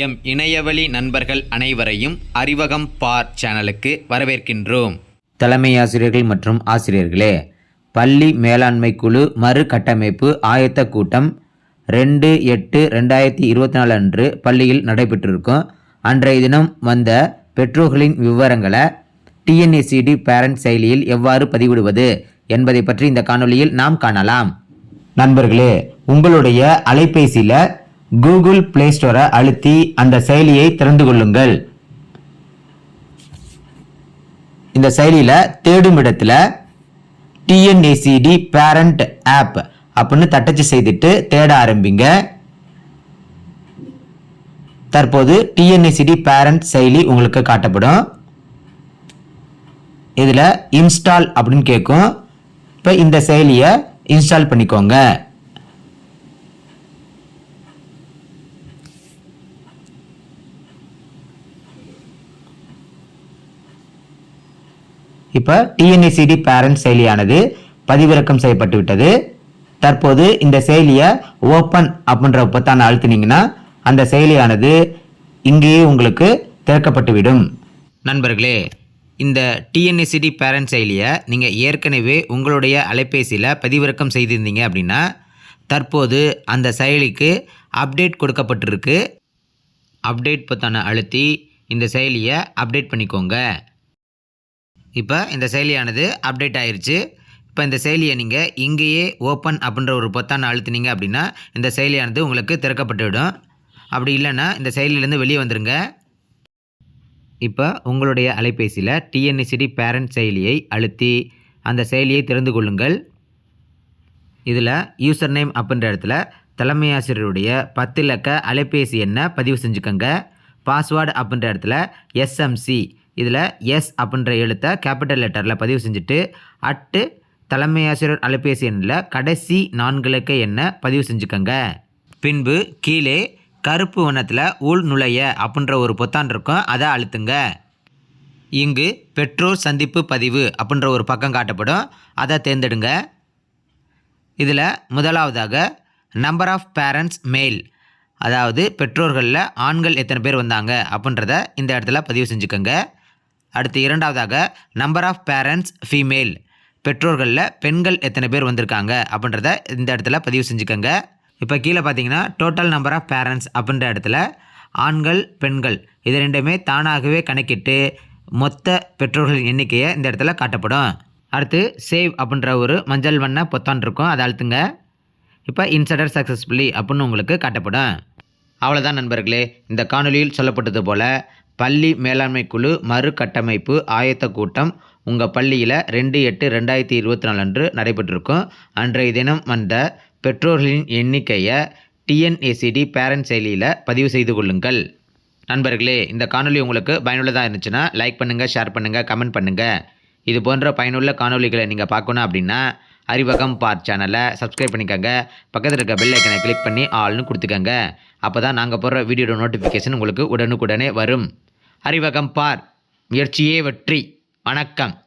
M இணையவழி நண்பர்கள் அனைவரையும் அறிவகம் பார் சேனலுக்கு வரவேற்கின்றோம். தலைமை ஆசிரியர்கள் மற்றும் ஆசிரியர்களே பள்ளி மேலாண்மை குழு மறு கட்டமைப்பு ஆயத்த கூட்டம் ரெண்டு எட்டு ரெண்டாயிரத்தி இருபத்தி நாலு அன்று பள்ளியில் நடைபெற்றிருக்கும். அன்றைய தினம் வந்த பெற்றோர்களின் விவரங்களை டிஎன்ஏசிடி பேரண்ட் செயலியில் எவ்வாறு பதிவிடுவது என்பதை பற்றி இந்த காணொளியில் நாம் காணலாம். நண்பர்களே உங்களுடைய அலைபேசியில் கூகுள் பிளே ஸ்டோரை அழுத்தி அந்த செயலியை திறந்து கொள்ளுங்கள். இந்த செயலியில் தேடும் இடத்துல டிஎன்ஏசிடி பேரண்ட் ஆப் அப்படின்னு தட்டச்சு செய்துட்டு தேட ஆரம்பிங்க. தற்போது டிஎன்ஏசிடி பேரண்ட் செயலி உங்களுக்கு காட்டப்படும். இதில் இன்ஸ்டால் அப்படின்னு கேட்கும் இப்போ இந்த செயலியை இன்ஸ்டால் பண்ணிக்கோங்க. இப்போ டிஎன்ஏசிடி பேரண்ட் செயலியானது பதிவிறக்கம் செய்யப்பட்டு விட்டது தற்போது இந்த செயலியை ஓப்பன் அப்படின்ற பொத்தான அழுத்தினீங்கன்னா அந்த செயலியானது இங்கேயே உங்களுக்கு திறக்கப்பட்டுவிடும். நண்பர்களே இந்த டிஎன்ஏசிடி பேரண்ட் செயலியை நீங்கள் ஏற்கனவே உங்களுடைய அலைபேசியில் பதிவிறக்கம் செய்திருந்தீங்க அப்படின்னா தற்போது அந்த செயலிக்கு அப்டேட் கொடுக்கப்பட்டிருக்கு. அப்டேட் பொத்தானை அழுத்தி இந்த செயலியை அப்டேட் பண்ணிக்கோங்க. இப்போ இந்த செயலியானது அப்டேட் ஆயிடுச்சு இப்போ இந்த செயலியை நீங்கள் இங்கேயே ஓப்பன் அப்படின்ற ஒரு பொத்தானை அழுத்தினீங்க அப்படின்னா இந்த செயலியானது உங்களுக்கு திறக்கப்பட்டுவிடும் அப்படி இல்லைன்னா இந்த செயலியிலேருந்து வெளியே வந்துடுங்க இப்போ உங்களுடைய அலைபேசியில் டிஎன்எஸ்சிடி பேரண்ட் செயலியை அழுத்தி அந்த செயலியை திறந்து கொள்ளுங்கள். இதில் யூசர் நேம் அப்படின்ற இடத்துல தலைமை ஆசிரியருடைய பத்து இலக்க அலைபேசி எண்ணை பதிவு செஞ்சுக்கோங்க. பாஸ்வேர்டு அப்படின்ற இடத்துல எஸ்எம்சி இதில் எஸ் அப்படின்ற எழுத்தை கேபிட்டல் லெட்டரில் பதிவு செஞ்சுட்டு அட்டு தலைமை ஆசிரியர் அலைபேசி எண்ணில் கடைசி நான்கு இலக்க எண்ணை பதிவு செஞ்சுக்கோங்க. பின்பு கீழே கருப்பு வண்ணத்தில் உள் நுழைய அப்படின்ற ஒரு பொத்தான் இருக்கும் அதை அழுத்துங்க. இங்கு பெற்றோர் சந்திப்பு பதிவு அப்படின்ற ஒரு பக்கம் காட்டப்படும் அதை தேர்ந்தெடுங்க. இதில் முதலாவதாக நம்பர் ஆஃப் பேரண்ட்ஸ் மெயில் அதாவது பெற்றோர்களில் ஆண்கள் எத்தனை பேர் வந்தாங்க அப்படின்றத இந்த இடத்துல பதிவு செஞ்சுக்கோங்க. அடுத்து இரண்டாவதாக நம்பர் ஆஃப் பேரண்ட்ஸ் ஃபீமேல் பெற்றோர்களில் பெண்கள் எத்தனை பேர் வந்திருக்காங்க அப்படின்றத இந்த இடத்துல பதிவு செஞ்சுக்கோங்க. இப்போ கீழே பார்த்தீங்கன்னா டோட்டல் நம்பர் ஆஃப் பேரண்ட்ஸ் அப்படின்ற இடத்துல ஆண்கள் பெண்கள் இது ரெண்டுமே தானாகவே கணக்கிட்டு மொத்த பெற்றோர்களின் எண்ணிக்கையை இந்த இடத்துல காட்டப்படும். அடுத்து சேவ் அப்படின்ற ஒரு மஞ்சள் வண்ண பொத்தான் இருக்கும் அதை அழுத்துங்க. இப்போ இன்சடர் சக்ஸஸ்ஃபுல்லி அப்படின்னு உங்களுக்கு காட்டப்படும். அவ்வளோதான் நண்பர்களே இந்த காணொலியில் சொல்லப்பட்டது போல் பள்ளி மேலாண்மை குழு மறு கட்டமைப்பு ஆயத்த கூட்டம் உங்கள் பள்ளியில் ரெண்டு எட்டு ரெண்டாயிரத்தி இருபத்தி நாலு அன்று நடைபெற்றிருக்கும். அன்றைய தினம் வந்த பெற்றோர்களின் எண்ணிக்கையை டிஎன்ஏசிடி பேரண்ட் செயலியில் பதிவு செய்து கொள்ளுங்கள். நண்பர்களே இந்த காணொலி உங்களுக்கு பயனுள்ளதாக இருந்துச்சுன்னா லைக் பண்ணுங்கள் ஷேர் பண்ணுங்கள் கமெண்ட் பண்ணுங்கள் இது போன்ற பயனுள்ள காணொளிகளை நீங்கள் பார்க்கணும் அப்படின்னா அறிவகம் பார் சேனலை சப்ஸ்கிரைப் பண்ணிக்கோங்க. பக்கத்தில் இருக்க பெல் ஐக்கனை கிளிக் பண்ணி ஆல்னு கொடுத்துக்கோங்க. அப்போ தான் நாங்கள் போடுற வீடியோட நோட்டிஃபிகேஷன் உங்களுக்கு உடனுக்குடனே வரும். அறிவகம் பார். முயற்சியே வெற்றி வணக்கம்.